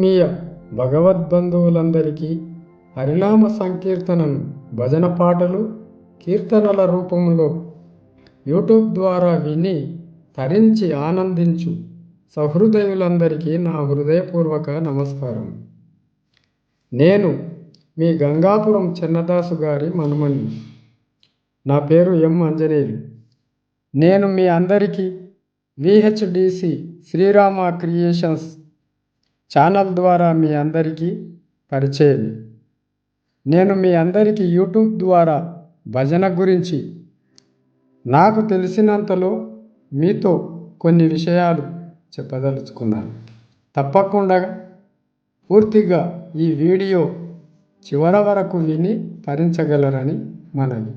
ఆత్మీయ. భగవద్బంధువులందరికీ హరినామ సంకీర్తనను భజన పాటలు కీర్తనల రూపంలో యూట్యూబ్ ద్వారా విని తరించి ఆనందించు. సహృదయులందరికీ నా హృదయపూర్వక నమస్కారం. నేను మీ గంగాపురం చిన్నదాసు గారి మనుమని నా పేరు ఎం అంజనేయులు నేను మీ అందరికీ విహెచ్డిసి శ్రీరామ క్రియేషన్స్ ఛానల్ ద్వారా మీ అందరికీ పరిచయం. నేను మీ అందరికీ యూట్యూబ్ ద్వారా భజన గురించి నాకు తెలిసినంతలో మీతో కొన్ని విషయాలు చెప్పదలుచుకున్నాను. తప్పకుండా పూర్తిగా ఈ వీడియో చివరి వరకు విని భరించగలరని మనవి.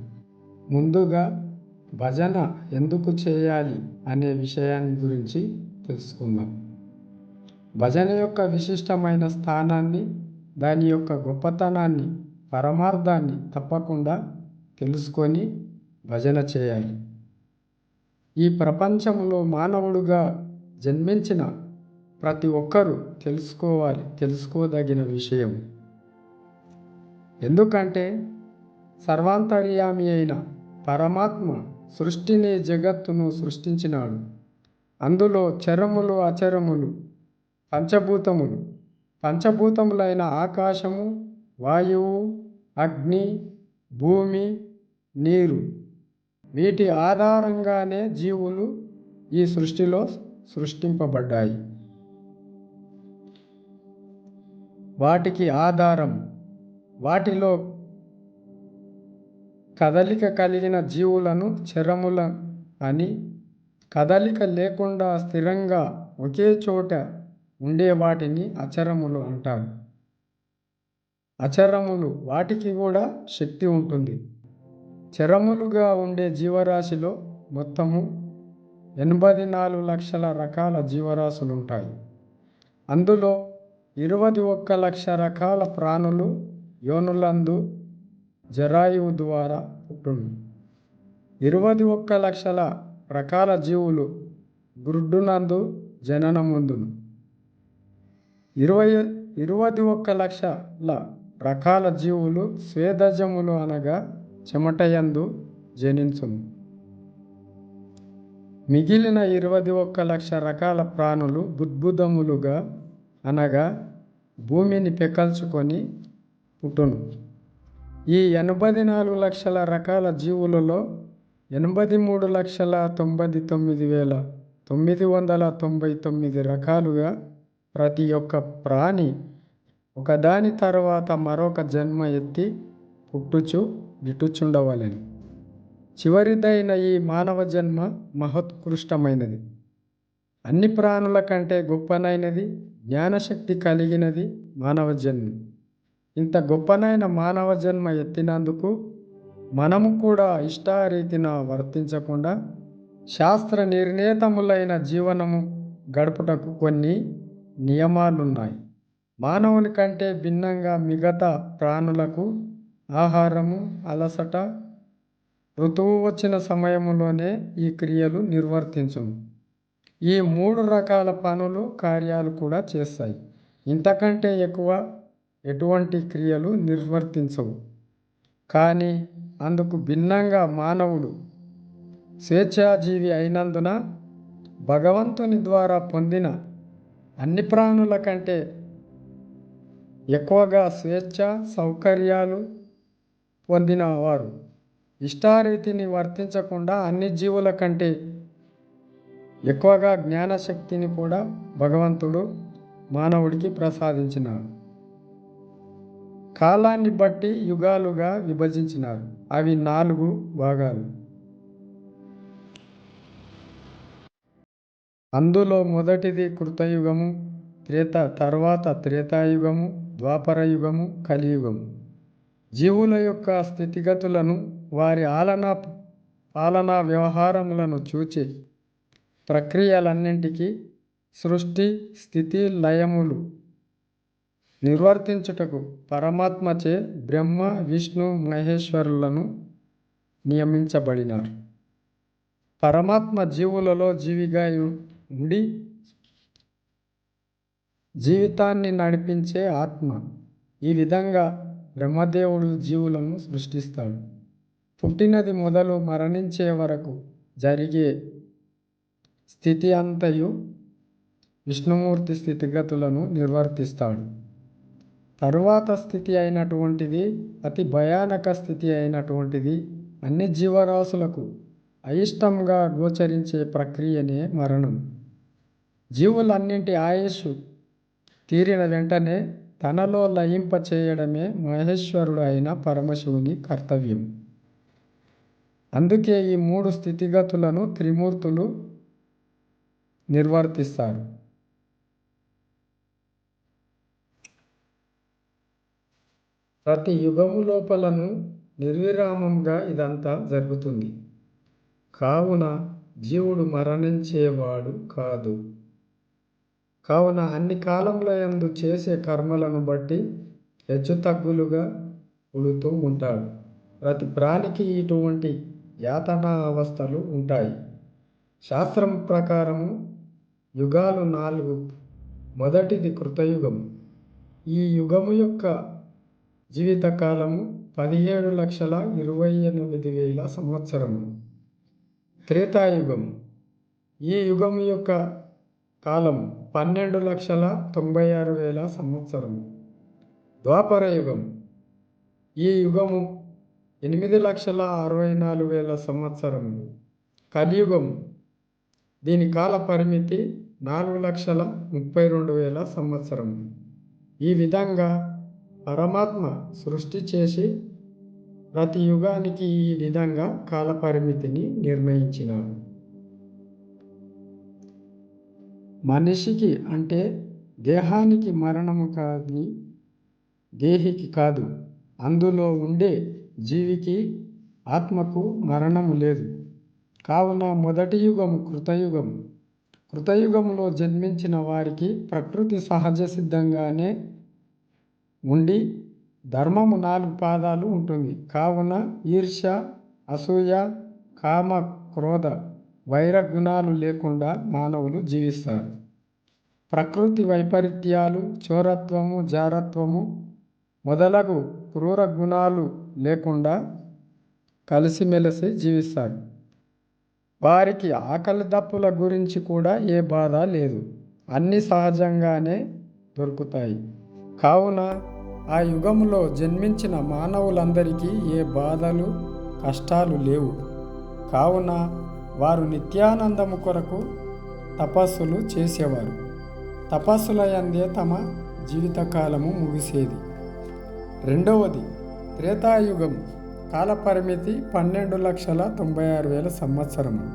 ముందుగా భజన ఎందుకు చేయాలి అనే విషయాన్ని గురించి తెలుసుకుందాం. భజన యొక్క విశిష్టమైన స్థానాన్ని దాని యొక్క గొప్పతనాన్ని పరమార్థాన్ని తప్పకుండా తెలుసుకొని భజన చేయాలి. ఈ ప్రపంచంలో మానవుడుగా జన్మించిన ప్రతి ఒక్కరూ తెలుసుకోవాలి తెలుసుకోదగిన విషయం. ఎందుకంటే సర్వాంతర్యామి అయిన పరమాత్మ సృష్టిని జగత్తును సృష్టించినాడు. అందులో చరములు అచరములు పంచభూతములు. పంచభూతములైన ఆకాశము వాయువు అగ్ని భూమి నీరు. వీటి ఆధారంగానే జీవులు ఈ సృష్టిలో సృష్టింపబడ్డాయి. వాటికి ఆధారం వాటిలో కదలిక కలిగిన జీవులను చరముల అని కదలిక లేకుండా స్థిరంగా ఒకే చోట ఉండే వాటిని అచరములు అంటారు. అచరములు వాటికి కూడా శక్తి ఉంటుంది. చరములుగా ఉండే జీవరాశిలో మొత్తము ఎనభై నాలుగు లక్షల రకాల జీవరాశులు ఉంటాయి. అందులో ఇరవై ఒక్క లక్ష రకాల ప్రాణులు యోనులందు జరాయువు ద్వారా పుట్టును. ఇరవై ఒక్క లక్షల రకాల జీవులు గుడ్డునందు జననముందును. ఇరవై ఇరవై ఒక్క లక్షల రకాల జీవులు స్వేదజములు అనగా చెమటయందు జనించును. మిగిలిన ఇరవై ఒక్క లక్ష రకాల ప్రాణులు బుద్భుదములుగా అనగా భూమిని పెకల్చుకొని పుట్టును. ఈ ఎనభై నాలుగు లక్షల రకాల జీవులలో ఎనభై మూడు లక్షల తొంభై తొమ్మిది వేల తొమ్మిది వందల తొంభై తొమ్మిది రకాలుగా ప్రతి ఒక్క ప్రాణి ఒకదాని తర్వాత మరొక జన్మ ఎత్తి పుట్టుచు గిట్టుచుండవలెను చివరిదైన ఈ మానవ జన్మ మహోత్కృష్టమైనది. అన్ని ప్రాణుల కంటే గొప్పనైనది జ్ఞానశక్తి కలిగినది మానవ జన్మ. ఇంత గొప్పనైన మానవ జన్మ ఎత్తినందుకు మనము కూడా ఇష్టారీతిన వర్తించకుండా శాస్త్ర నిర్ణీతములైన జీవనము గడుపుటకు కొన్ని నియమాలున్నాయి. మానవుని కంటే భిన్నంగా మిగతా ప్రాణులకు ఆహారము అలసట ఋతువు వచ్చిన సమయంలోనే ఈ క్రియలు నిర్వర్తించును. ఈ మూడు రకాల పనులు కార్యాలు కూడా చేస్తాయి. ఇంతకంటే ఎక్కువ ఎటువంటి క్రియలు నిర్వర్తించవు. కానీ అందుకు భిన్నంగా మానవుడు స్వేచ్ఛాజీవి అయినందున భగవంతుని ద్వారా పొందిన అన్ని ప్రాణుల కంటే ఎక్కువగా స్వేచ్ఛ సౌకర్యాలు పొందినవారు. ఇష్టారీతిని వర్తించకుండా అన్ని జీవుల కంటే ఎక్కువగా జ్ఞానశక్తిని కూడా భగవంతుడు మానవుడికి ప్రసాదించినాడు. కాలాన్ని బట్టి యుగాలుగా విభజించినారు. అవి నాలుగు భాగాలు. అందులో మొదటిది కృతయుగము త్రేత తర్వాత త్రేతాయుగము ద్వాపర యుగము కలియుగము. జీవుల యొక్క స్థితిగతులను వారి ఆలన పాలనా వ్యవహారములను చూచి ప్రక్రియలన్నింటికీ సృష్టి స్థితి లయములు నిర్వర్తించుటకు పరమాత్మచే బ్రహ్మ విష్ణు మహేశ్వరులను నియమించబడినారు. పరమాత్మ జీవులలో జీవిగా ఉండి జీవితాన్ని నడిపించే ఆత్మ ఈ విధంగా బ్రహ్మదేవుడు జీవులను సృష్టిస్తాడు. పుట్టినది మొదలు మరణించే వరకు జరిగే స్థితి అంతయు విష్ణుమూర్తి స్థితిగతులను నిర్వర్తిస్తాడు. తరువాత స్థితి అయినటువంటిది అతి భయానక స్థితి అయినటువంటిది అన్ని జీవరాశులకు అయిష్టంగా గోచరించే ప్రక్రియనే మరణం. జీవులన్నింటి ఆయుస్సు తీరిన వెంటనే తనలో లయింప చేయడమే మహేశ్వరుడు అయిన పరమశివుని కర్తవ్యం. అందుకే ఈ మూడు స్థితిగతులను త్రిమూర్తులు నిర్వర్తిస్తారు. ప్రతి యుగము లోపలను నిర్విరామంగా ఇదంతా జరుగుతుంది. కావున జీవుడు మరణించేవాడు కాదు. కావున అన్ని కాలంలో ఎందు చేసే కర్మలను బట్టి హెచ్చుతగ్గులుగా పుడుతూ ఉంటాడు. ప్రతి ప్రాణికి ఇటువంటి యాతన అవస్థలు ఉంటాయి. శాస్త్రం ప్రకారము యుగాలు నాలుగు. మొదటిది కృతయుగం. ఈ యుగము యొక్క జీవితకాలము పదిహేడు లక్షల ఇరవై ఎనిమిది వేల సంవత్సరము. త్రేతాయుగం. ఈ యుగం యొక్క కాలం పన్నెండు లక్షల తొంభై ఆరు వేల సంవత్సరం ద్వాపర యుగం. ఈ యుగము ఎనిమిది లక్షల అరవై నాలుగు వేల సంవత్సరము. కలియుగం. దీని కాల పరిమితి నాలుగు లక్షల ముప్పై రెండు వేల సంవత్సరం ఈ విధంగా పరమాత్మ సృష్టి చేసి ప్రతి యుగానికి ఈ విధంగా కాల పరిమితిని నిర్ణయించినాడు. మనిషికి అంటే దేహానికి మరణము కాదు దేహికి కాదు. అందులో ఉండే జీవికి ఆత్మకు మరణము లేదు. కావున మొదటి యుగం కృతయుగం. కృతయుగంలో జన్మించిన వారికి ప్రకృతి సహజ సిద్ధంగానే ఉండి ధర్మము నాలుగు పాదాలు ఉంటుంది. కావున ఈర్ష్య అసూయ కామ క్రోధ వైర గుణాలు లేకుండా మానవులు జీవిస్తారు. ప్రకృతి వైపరీత్యాలు చోరత్వము జారత్వము మొదలగు క్రూర గుణాలు లేకుండా కలిసిమెలిసి జీవిస్తారు. వారికి ఆకలి దప్పుల గురించి కూడా ఏ బాధ లేదు. అన్నీ సహజంగానే దొరుకుతాయి. కావున ఆ యుగంలో జన్మించిన మానవులందరికీ ఏ బాధలు కష్టాలు లేవు. కావున వారు నిత్యానందము కొరకు తపస్సులు చేసేవారు. తపస్సులయందే తమ జీవితకాలము ముగిసేది. రెండవది త్రేతాయుగం కాలపరిమితి పన్నెండు లక్షల తొంభై ఆరు వేల సంవత్సరము.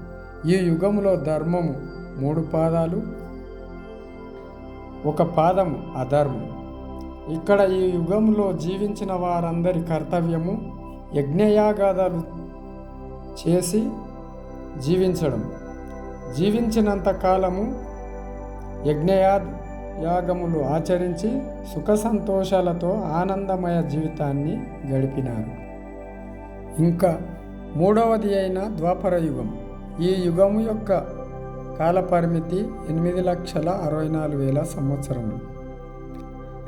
ఈ యుగంలో ధర్మము మూడు పాదాలు ఒక పాదము అధర్మం. ఇక్కడ ఈ యుగంలో జీవించిన వారందరి కర్తవ్యము యజ్ఞయాగాదాలు చేసి జీవించడం. జీవించినంత కాలము యజ్ఞయా యాగములు ఆచరించి సుఖ సంతోషాలతో ఆనందమయ జీవితాన్ని గడిపినారు. ఇంకా మూడవది అయిన ద్వాపర యుగం. ఈ యుగము యొక్క కాలపరిమితి ఎనిమిది లక్షల అరవై నాలుగు వేల సంవత్సరములు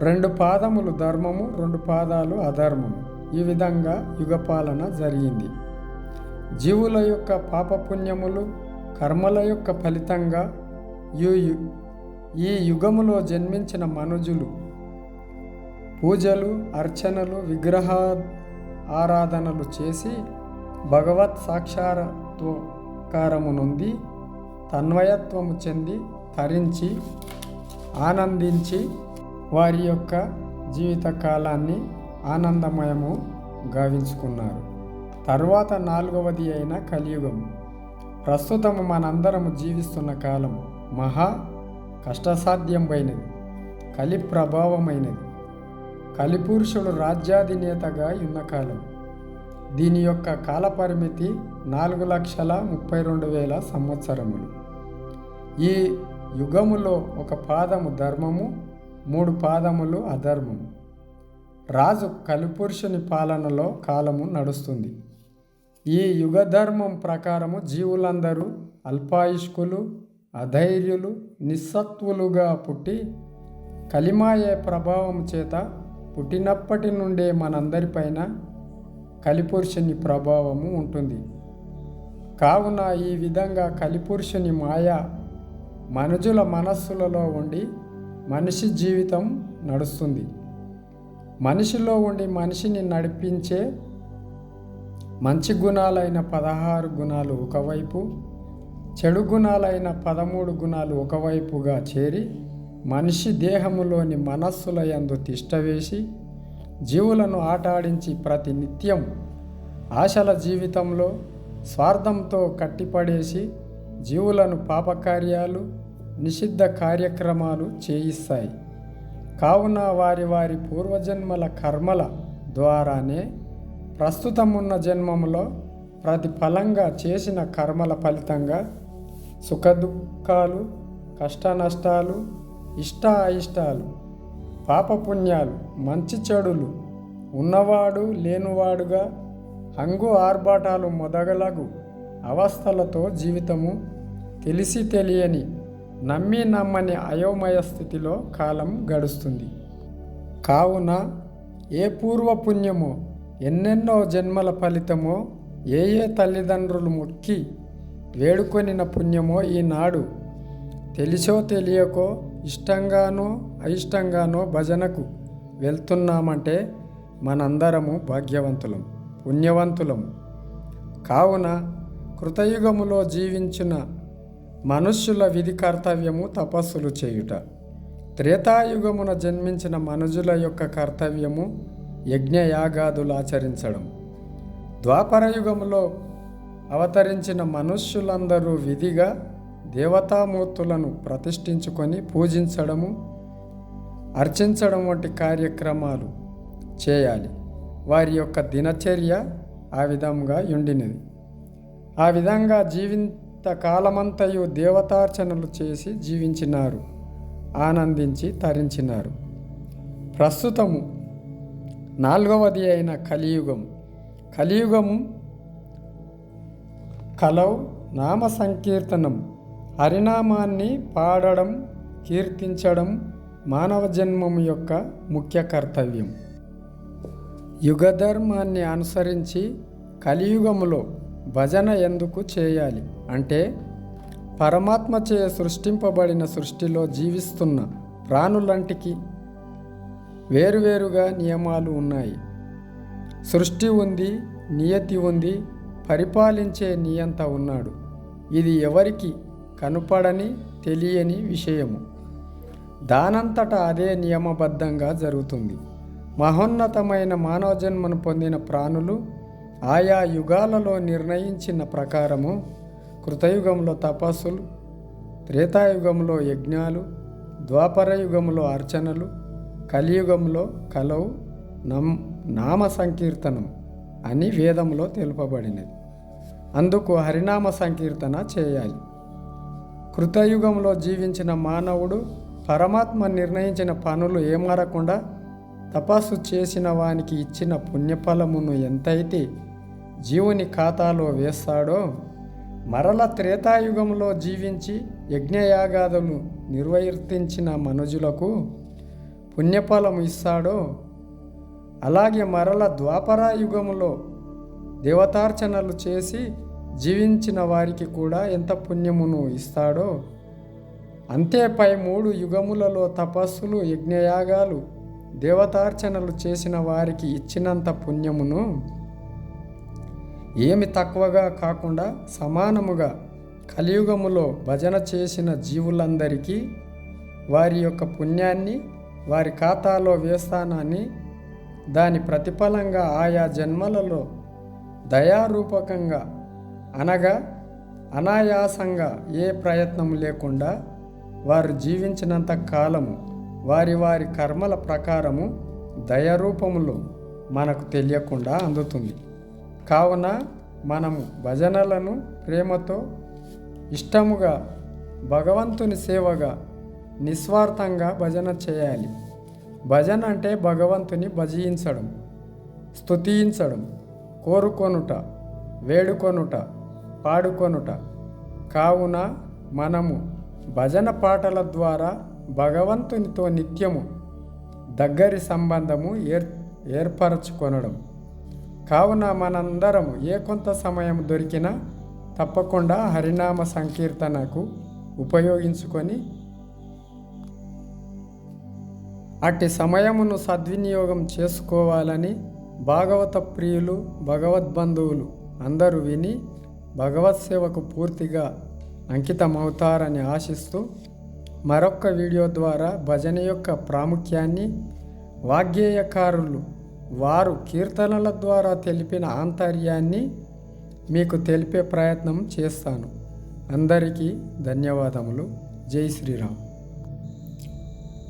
రెండు పాదములు ధర్మము రెండు పాదాలు అధర్మము. ఈ విధంగా యుగపాలన జరిగింది. జీవుల యొక్క పాపపుణ్యములు కర్మల యొక్క ఫలితంగా ఈ యుగములో జన్మించిన మనుజులు. పూజలు అర్చనలు విగ్రహ ఆరాధనలు చేసి భగవత్ సాక్షాత్కారము నుండి తన్వయత్వము చెంది తరించి ఆనందించి వారి యొక్క జీవిత కాలాన్ని ఆనందమయము గావించుకున్నారు. తరువాత నాలుగవది అయిన కలియుగం. ప్రస్తుతము మనందరము జీవిస్తున్న కాలం మహా కష్టసాధ్యమైనది కలి ప్రభావమైనది కలిపురుషుడు రాజ్యాధినేతగా ఉన్న కాలం. దీని యొక్క కాలపరిమితి నాలుగు లక్షల ముప్పై రెండు వేల సంవత్సరములు. ఈ యుగములో ఒక పాదము ధర్మము మూడు పాదములు అధర్మము. రాజు కలిపురుషుని పాలనలో కాలము నడుస్తుంది. ఈ యుగధర్మం ప్రకారము జీవులందరూ అల్పాయుష్కులు అధైర్యులు నిస్సత్వులుగా పుట్టి కలిమాయే ప్రభావం చేత పుట్టినప్పటి నుండే మనందరిపైన కలిపురుషుని ప్రభావము ఉంటుంది. కావున ఈ విధంగా కలిపురుషుని మాయ మనుజుల మనస్సులలో ఉండి మనిషి జీవితం నడుస్తుంది. మనిషిలో ఉండి మనిషిని నడిపించే మంచి గుణాలైన పదహారు గుణాలు ఒకవైపు చెడు గుణాలైన పదమూడు గుణాలు ఒకవైపుగా చేరి మనిషి దేహములోని మనస్సుల యందు తిష్టవేసి జీవులను ఆటాడించి ప్రతి నిత్యం ఆశల జీవితంలో స్వార్థంతో కట్టిపడేసి జీవులను పాపకార్యాలు నిషిద్ధ కార్యక్రమాలు చేయిస్తాయి. కావున వారి వారి పూర్వజన్మల కర్మల ద్వారానే ప్రస్తుతమున్న జన్మములో ప్రతిఫలంగా చేసిన కర్మల ఫలితంగా సుఖదుఖాలు కష్ట నష్టాలు ఇష్ట అయిష్టాలు పాపపుణ్యాలు మంచి చెడులు ఉన్నవాడు లేనివాడుగా హంగు ఆర్భాటాలు మొదలగు అవస్థలతో జీవితము తెలిసి తెలియని నమ్మి నమ్మని అయోమయ స్థితిలో కాలం గడుస్తుంది. కావున ఏ పూర్వపుణ్యమో ఎన్నెన్నో జన్మల ఫలితమో ఏ ఏ తల్లిదండ్రులు మొక్కి వేడుకొనిన పుణ్యమో ఈనాడు. తెలిసో తెలియకో ఇష్టంగానో అయిష్టంగానో భజనకు వెళ్తున్నామంటే మనందరము భాగ్యవంతులం పుణ్యవంతులము కావున కృతయుగములో జీవించిన మనుష్యుల విధి కర్తవ్యము తపస్సులు చేయుట. త్రేతాయుగమున జన్మించిన మనుజుల యొక్క కర్తవ్యము యజ్ఞయాగాదులు ఆచరించడం ద్వాపరయుగంలో అవతరించిన మనుష్యులందరూ విధిగా దేవతామూర్తులను ప్రతిష్ఠించుకొని పూజించడము అర్చించడం వంటి కార్యక్రమాలు చేయాలి. వారి యొక్క దినచర్య ఆ విధంగా ఉండినది. ఆ విధంగా జీవిత కాలమంతయు దేవతార్చనలు చేసి జీవించినారు ఆనందించి తరించినారు. ప్రస్తుతము నాలుగవది అయిన కలియుగం. కలియుగం కలవు నామ సంకీర్తనం హరినామాన్ని పాడడం కీర్తించడం మానవ జన్మం యొక్క ముఖ్య కర్తవ్యం. యుగధర్మాన్ని అనుసరించి కలియుగములో భజన ఎందుకు చేయాలి? అంటే పరమాత్మచే సృష్టింపబడిన సృష్టిలో జీవిస్తున్న ప్రాణులంటికి వేరువేరుగా నియమాలు ఉన్నాయి. సృష్టి ఉంది నియతి ఉంది పరిపాలించే నియంత ఉన్నాడు. ఇది ఎవరికి కనుపడని తెలియని విషయము. దానంతట అదే నియమబద్ధంగా జరుగుతుంది. మహోన్నతమైన మానవ జన్మను పొందిన ప్రాణులు ఆయా యుగాలలో నిర్ణయించిన ప్రకారము కృతయుగంలో తపస్సులు త్రేతాయుగంలో యజ్ఞాలు ద్వాపర యుగంలో అర్చనలు కలియుగంలో కలవు నమ్ నామ సంకీర్తనం అని వేదంలో తెలుపబడినది. అందుకు హరినామ సంకీర్తన చేయాలి. కృతయుగంలో జీవించిన మానవుడు పరమాత్మ నిర్ణయించిన పనులు ఏమారకుండా తపస్సు చేసిన వానికి ఇచ్చిన పుణ్యఫలమును ఎంతైతే జీవుని ఖాతాలో వేస్తాడో మరల త్రేతాయుగంలో జీవించి యజ్ఞయాగాదులు నిర్వర్తించిన మనుజులకు పుణ్యఫలము ఇస్తాడో? అలాగే మరల ద్వాపర యుగములో దేవతార్చనలు చేసి జీవించిన వారికి కూడా ఎంత పుణ్యమును ఇస్తాడో? అంతే పై మూడు యుగములలో తపస్సులు యజ్ఞయాగాలు దేవతార్చనలు చేసిన వారికి ఇచ్చినంత పుణ్యమును ఏమి తక్కువగా కాకుండా సమానముగా కలియుగములో భజన చేసిన జీవులందరికీ వారి యొక్క పుణ్యాన్ని వారి ఖాతాలో వేస్తానని దాని ప్రతిఫలంగా ఆయా జన్మలలో దయారూపకంగా అనగా అనాయాసంగా ఏ ప్రయత్నం లేకుండా వారు జీవించినంత కాలము వారి వారి కర్మల ప్రకారము దయరూపములో మనకు తెలియకుండా అందుతుంది. కావున మనము భజనలను ప్రేమతో ఇష్టముగా భగవంతుని సేవగా నిస్వార్థంగా భజన చేయాలి. భజన అంటే భగవంతుని భజించడం స్తుతించడం కోరుకొనుట వేడుకొనుట పాడుకొనుట. కావున మనము భజన పాటల ద్వారా భగవంతునితో నిత్యము దగ్గరి సంబంధము ఏర్ ఏర్పరచుకొనడం. కావున మనందరము ఏ కొంత సమయం దొరికినా తప్పకుండా హరినామ సంకీర్తనకు ఉపయోగించుకొని అట్టి సమయమును సద్వినియోగం చేసుకోవాలని భాగవత ప్రియులు భగవద్బంధువులు అందరూ విని భగవత్ సేవకు పూర్తిగా అంకితమవుతారని ఆశిస్తూ మరొక్క వీడియో ద్వారా భజన యొక్క ప్రాముఖ్యాన్ని వాగ్గేయకారులు వారు కీర్తనల ద్వారా తెలిపిన ఆంతర్యాన్ని మీకు తెలిపే ప్రయత్నం చేస్తాను. అందరికీ ధన్యవాదములు. జై శ్రీరామ్.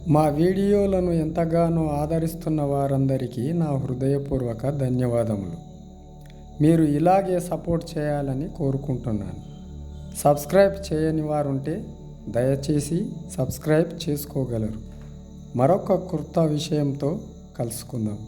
మా వీడియోలను ఎంతగానో ఆదరిస్తున్న వారందరికీ నా హృదయపూర్వక ధన్యవాదములు. మీరు ఇలాగే సపోర్ట్ చేయాలని కోరుకుంటున్నాను. సబ్స్క్రైబ్ చేయని వారుంటే దయచేసి సబ్స్క్రైబ్ చేసుకోగలరు. మరొక కృత విషయంతో కలుసుకుందాం.